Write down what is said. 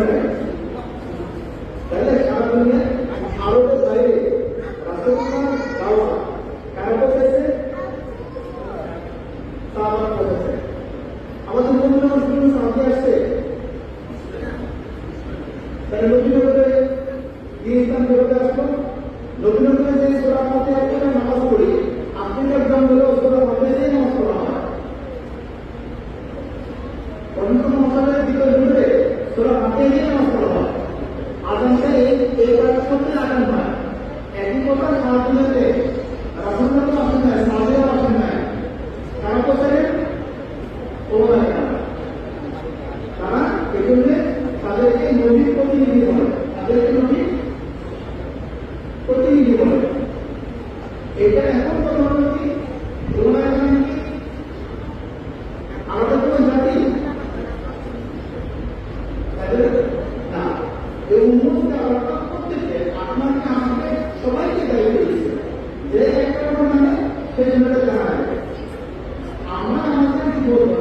নাই তাহলে সারা ভারতের বাইরে কারা দিন নতুনভাবে যে পড়ি অন্য ঢুকে সোরা মধ্যে দিয়ে নামাজ পড়া হয় আজানটা এই একই কথা সাহায্যে রাসুল্লাহ তো আসেন নদীর প্রতিনিধি বলে নদীর প্রতিনিধি বলে। এটা এখন কথা হলো জাতি এই উন্মুক্ত রক্ষা করতে একটা মানে জানা আমরা আমাদের জীবন